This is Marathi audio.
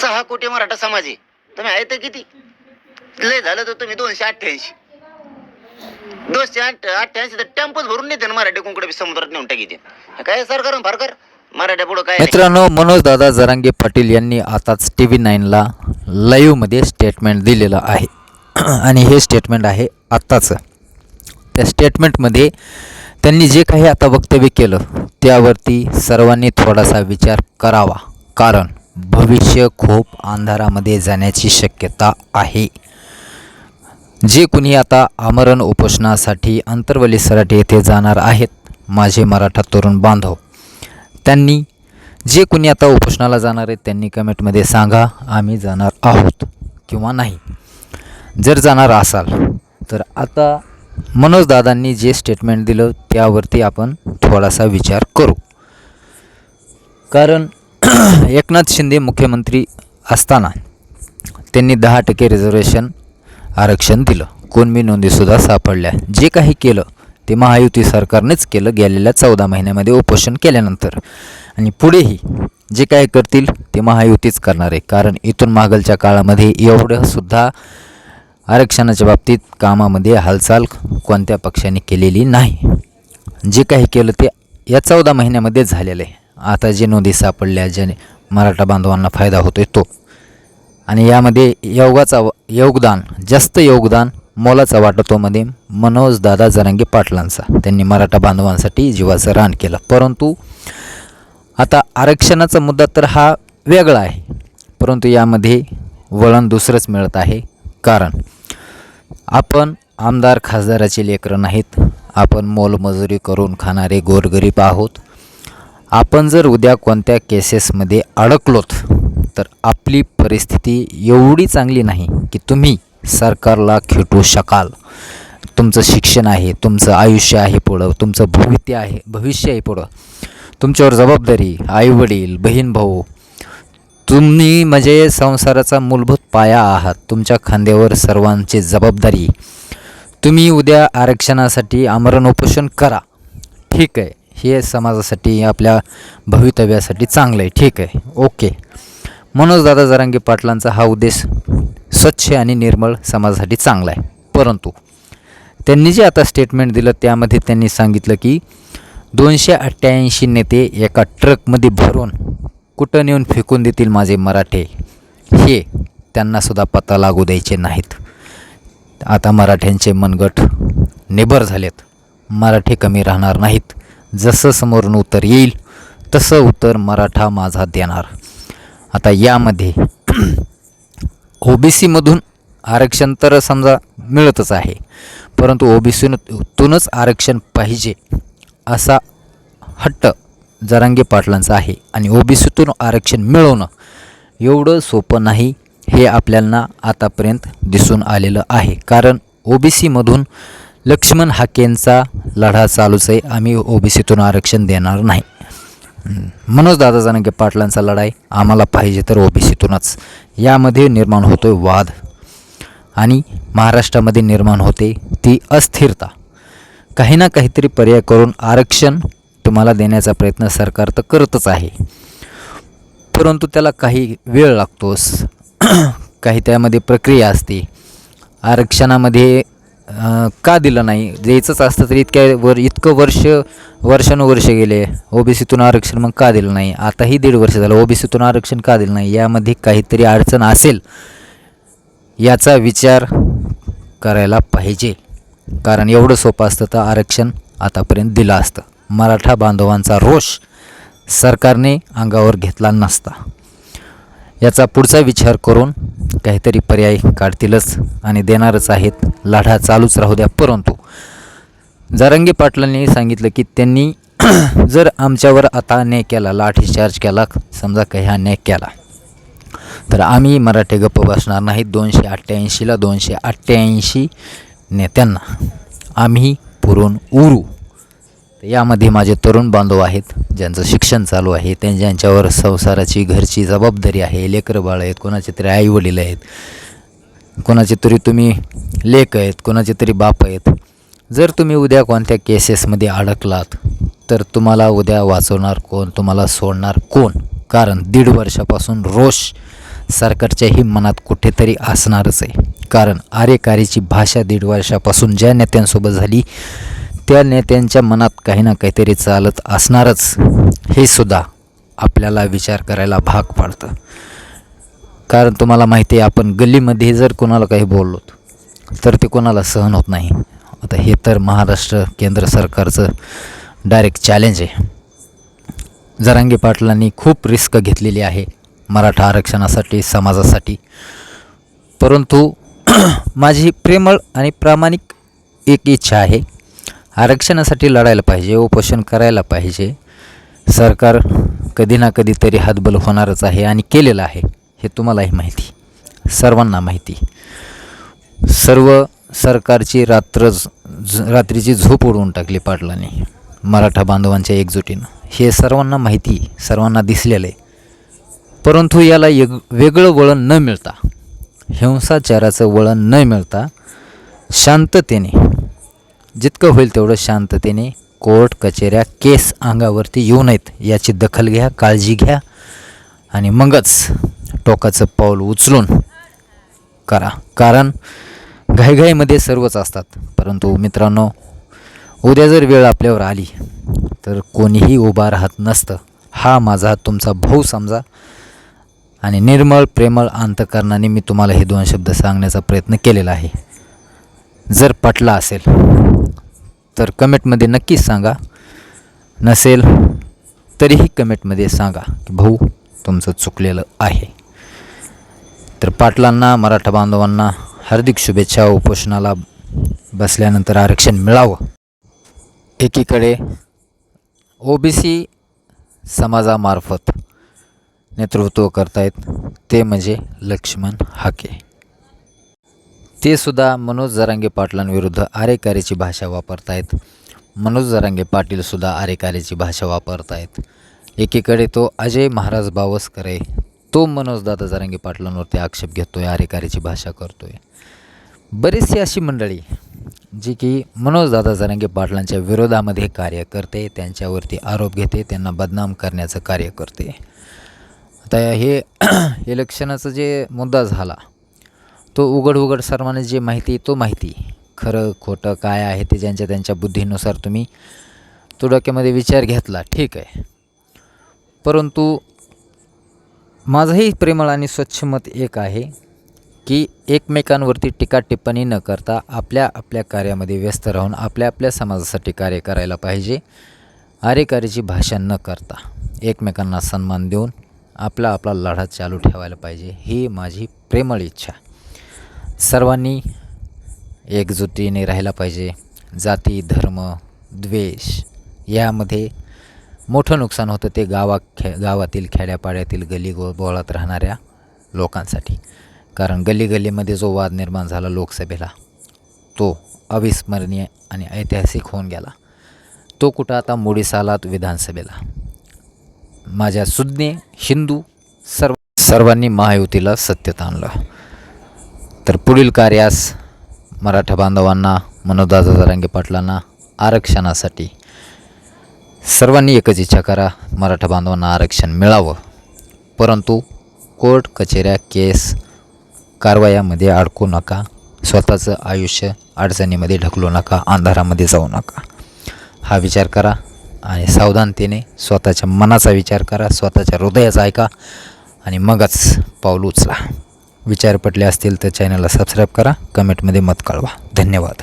सहा कोटी मराठा समाज आहे. तुम्ही आहे तर किती? लय झालं तर तुम्ही दोनशे अठ्ठ्याऐंशी. दोनशे आठ अठ्ठ्याऐंशी तर टेम्पोच भरून नेते ना मराठी कुंकड समुद्रात नेऊन टाकी काय सरकार फारकर मराठ्या पुढं काय मित्रांनो मनोज दादा जरांगे पाटील यांनी आताच टी व्ही नाईनला लाईव्हमध्ये स्टेटमेंट दिलेलं आहे. आणि हे स्टेटमेंट आहे आत्ताचं. त्या स्टेटमेंटमध्ये त्यांनी जे काही आता वक्तव्य केलं त्यावरती सर्वांनी थोडासा विचार करावा. कारण भविष्य खूप अंधारामध्ये जाण्याची शक्यता आहे. जे कुणी आता आमरण उपोषणासाठी अंतर्वली सराटे येथे जाणार आहेत माझे मराठा तरुण बांधव त्यांनी जे कुणी आता उपोषणाला जाणार आहेत त्यांनी कमेंटमध्ये सांगा आम्ही जाणार आहोत किंवा नाही. जर जाणार असाल तर आता मनोजदादांनी जे स्टेटमेंट दिलं त्यावरती आपण थोडासा विचार करू. कारण एकनाथ शिंदे मुख्यमंत्री असताना त्यांनी दहा टक्के रिझर्वेशन आरक्षण दिलं. कोणबी नोंदीसुद्धा सापडल्या. जे काही केलं ते महायुती सरकारनेच केलं गेलेल्या चौदा महिन्यामध्ये उपोषण केल्यानंतर. आणि पुढेही जे काय करतील ते महायुतीच करणार आहे. कारण इथून मागलच्या काळामध्ये एवढंसुद्धा आरक्षणाच्या बाबतीत कामामध्ये हालचाल कोणत्या पक्षाने केलेली नाही. जे काही केलं ते या चौदा महिन्यामध्ये झालेलं आहे. आता जे नोंदी सापडल्या ज्याने मराठा बांधवांना फायदा होतो येतो तो. आणि यामध्ये योगाचा व- योगदान जास्त योगदान मोलाचा वाटतोमध्ये मनोज दादा जरांगे पाटलांचा. त्यांनी मराठा बांधवांसाठी जीवाचं रान केलं. परंतु आता आरक्षणाचा मुद्दा तर हा वेगळा आहे. परंतु यामध्ये वळण दुसरंच मिळत आहे. कारण आपण आमदार खासदाराचे लेकरं नाहीत. आपण मोलमजुरी करून खाणारे गोरगरीब आहोत. आपण जर उद्या कोणत्या केसेसमध्ये अडकलोत तर आपली परिस्थिती एवढी चांगली नाही की तुम्ही सरकारला खेटू शकाल. तुमचं शिक्षण आहे तुमचं आयुष्य आहे पुढं तुमचं भवित्य आहे भविष्य आहे पुढं. तुमच्यावर जबाबदारी आईवडील बहीण भाऊ तुम्ही म्हणजे संसाराचा मूलभूत पाया आहात तुमच्या खांद्यावर सर्वांची जबाबदारी. तुम्ही उद्या आरक्षणासाठी आमरण उपोषण करा. ठीक आहे. हे समाजासाठी आपल्या भवितव्यासाठी चांगलं आहे. ठीक आहे. ओके. मनोज दादा जरांगे पाटलांचा हा उद्देश स्वच्छ आणि निर्मळ समाजासाठी चांगला आहे. परंतु त्यांनी जे आता स्टेटमेंट दिलं त्यामध्ये त्यांनी सांगितलं की दोनशे अठ्ठ्याऐंशी नेते एका ट्रकमध्ये भरून कुठं नेऊन फेकून देतील माझे मराठे? हे त्यांनासुद्धा पत्ता लागू द्यायचे नाहीत. आता मराठ्यांचे मनगट निबर झालेत. मराठे कमी राहणार नाहीत. जसं समोरून उत्तर येईल तसं उत्तर मराठा माझा देणार. आता यामध्ये ओबीसीमधून आरक्षण तर समजा मिळतच आहे परंतु ओबीसीतूनच आरक्षण पाहिजे असा हट्ट जरांगे पाटलांचा आहे. आणि ओबीसीतून आरक्षण मिळवणं एवढं सोपं नाही हे आपल्याला आतापर्यंत दिसून आलेलं आहे. कारण ओबीसीमधून लक्ष्मण हाकेंचा लढा चालूच आहे. आम्ही ओबीसीतून आरक्षण देणार नाही. मनोज दादा जनांगे पाटलांचा लढाई आम्हाला पाहिजे तर ओबीसीतूनच. यामध्ये निर्माण होतोय वाद. आणि महाराष्ट्रामध्ये निर्माण होते ती अस्थिरता. काही ना काहीतरी पर्याय करून आरक्षण तुम्हाला देण्याचा प्रयत्न सरकार तर करतच आहे. परंतु त्याला काही वेळ लागतोस काही त्यामध्ये प्रक्रिया असते. आरक्षणामध्ये का दिलं नाही? द्यायचंच असतं तर इतक्या वर इतकं वर्ष वर्षानुवर्ष गेले ओबीसीतून आरक्षण मग का दिलं नाही? आताही दीड वर्ष झालं ओबीसीतून आरक्षण का दिलं नाही? यामध्ये काहीतरी अडचण असेल याचा विचार करायला पाहिजे. कारण एवढं सोपं असतं तर आरक्षण आतापर्यंत दिलं असतं. मराठा बांधवांचा रोष सरकारने अंगावर घेतला नसता. याचा पुढचा विचार करून काहीतरी पर्याय काढतीलच आणि देणारच आहेत. लढा चालूच राहू द्या. परंतु जारंगी पाटलांनी सांगितलं की त्यांनी जर आमच्यावर आता अन्याय केला लाठीचार्ज केला समजा काही अन्याय केला तर आम्ही मराठे गप्प बसणार नाहीत दोनशे अठ्ठ्याऐंशीला दोनशे अठ्ठ्याऐंशी नेत्यांना आम्ही पुरून उरू. तर यामध्ये माझे तरुण बांधव आहेत ज्यांचं शिक्षण चालू आहे त्यां ज्यांच्यावर संसाराची घरची जबाबदारी आहे लेकरं बाळ आहेत कोणाचे तरी आईवडील आहेत कोणाचे तरी तुम्ही लेक आहेत कोणाचे तरी बाप आहेत. जर तुम्ही उद्या कोणत्या केसेसमध्ये अडकलात तर तुम्हाला उद्या वाचवणार कोण तुम्हाला सोडणार कोण? कारण दीड वर्षापासून रोष सरकारच्याही मनात कुठेतरी असणारच आहे. कारण आरेकारीची भाषा दीड वर्षापासून ज्या नेत्यांसोबत झाली त्या नेत्यांच्या मनात काही ना काहीतरी चालत असणारच. हे सुद्धा आपल्याला विचार करायला भाग पाडतं. कारण तुम्हाला माहिती आहे आपण गल्लीमध्ये जर कोणाला काही बोललो तर ते कोणाला सहन होत नाही. आता हे तर महाराष्ट्र केंद्र सरकारचं डायरेक्ट चॅलेंज आहे. जरांगी पाटलांनी खूप रिस्क घेतलेली आहे मराठा आरक्षणासाठी समाजासाठी. परंतु माझी प्रेमळ आणि प्रामाणिक एक इच्छा आहे. आरक्षणासाठी लढायला पाहिजे उपोषण करायला पाहिजे. सरकार कधी ना कधीतरी हातबल होणारच आहे आणि केलेलं आहे हे तुम्हालाही माहिती. सर्वांना माहिती. सर्व सरकारची रात्र झ- रात्रीची झोप उडवून टाकली पाटलाने मराठा बांधवांच्या एकजुटीनं. हे सर्वांना माहिती सर्वांना दिसलेलं आहे. परंतु याला एक वेगळं वळण न मिळता हिंसाचाराचं वळण न मिळता शांततेने जितकं होईल तेवढं शांततेने कोर्ट कचेऱ्या केस अंगावरती येऊ नयेत. याची दखल घ्या काळजी घ्या आणि मगच टोकाचं पाऊल उचलून करा. कारण घाईघाईमध्ये सर्वच असतात. परंतु मित्रांनो उद्या जर वेळ आपल्यावर आली तर कोणीही उभा राहत नसतं. हा माझा तुमचा भाऊ समजा. आणि निर्मळ प्रेमळ अंतकरणाने मी तुम्हाला हे दोन शब्द सांगण्याचा प्रयत्न केलेला आहे. जर पटला असेल तर कमेंटमध्ये नक्कीच सांगा. नसेल तरीही कमेंटमध्ये सांगा की भाऊ तुमचं चुकलेलं आहे. तर पाटलांना मराठा बांधवांना हार्दिक शुभेच्छा. उपोषणाला बसल्यानंतर आरक्षण मिळावं. एकीकडे ओ बी सी समाजामार्फत नेतृत्व करतायत ते म्हणजे लक्ष्मण हाके. ते सुद्धा मनोज जरांगे पाटलांविरुद्ध आरेकारीची भाषा वापरतायत. मनोज जरांगे पाटीलसुद्धा आरेकारीची भाषा वापरतायत. एकीकडे तो अजय महाराज बावस्कर आहे तो मनोजदादा जरांगे पाटलांवरती आक्षेप घेतो आहे आरेकारीची भाषा करतो आहे बरीचशी अशी मंडळी जी की मनोजदादा जरांगे पाटलांच्या विरोधामध्ये कार्य करते त्यांच्यावरती आरोप घेते त्यांना बदनाम करण्याचं कार्य करते. आता हे इलेक्शनाचं जे मुद्दा झाला तो उघड उघड सर्वांना जे माहिती तो माहिती. खरं खोटं काय आहे ते ज्यांच्या त्यांच्या बुद्धीनुसार तुम्ही तो डोक्यामध्ये विचार घेतला ठीक आहे. परंतु माझंही प्रेमळ आणि स्वच्छ मत एक आहे की एकमेकांवरती टीका टिप्पणी न करता आपल्या आपल्या कार्यामध्ये व्यस्त राहून आपल्या आपल्या समाजासाठी कार्य करायला पाहिजे. आरेकारीची भाषा न करता एकमेकांना सन्मान देऊन आपला आपला लढा चालू ठेवायला पाहिजे ही माझी प्रेमळ इच्छा. सर्वांनी एकजुटीने राहायला पाहिजे. जाती धर्म द्वेष यामध्ये मोठं नुकसान होतं ते गावा खे गावातील खेड्यापाड्यातील गली गो बोळात राहणाऱ्या लोकांसाठी. कारण गल्ली जो वाद निर्माण झाला लोकसभेला तो अविस्मरणीय आणि ऐतिहासिक होऊन गेला. तो कुठं आता मोडीसालात विधानसभेला. माझ्या सुज्ञे हिंदू सर्व सर्वांनी महायुतीला सत्यत आणलं. तर पुढील कार्यास मराठा बांधवांना मनोदादा जरांगे पाटलांना आरक्षणासाठी. सर्वांनी एकच इच्छा करा मराठा बांधवांना आरक्षण मिळावं. परंतु कोर्ट कचेऱ्या केस कारवायामध्ये अडकू नका. स्वतःचं आयुष्य अडचणीमध्ये ढकलू नका अंधारामध्ये जाऊ नका. हा विचार करा आणि सावधानतेने स्वतःच्या मनाचा विचार करा स्वतःच्या हृदयाचा ऐका आणि मगच पाऊल उचला. विचार पटले असतील तर चॅनलला सबस्क्राईब करा. कमेंटमध्ये मत कळवा. धन्यवाद.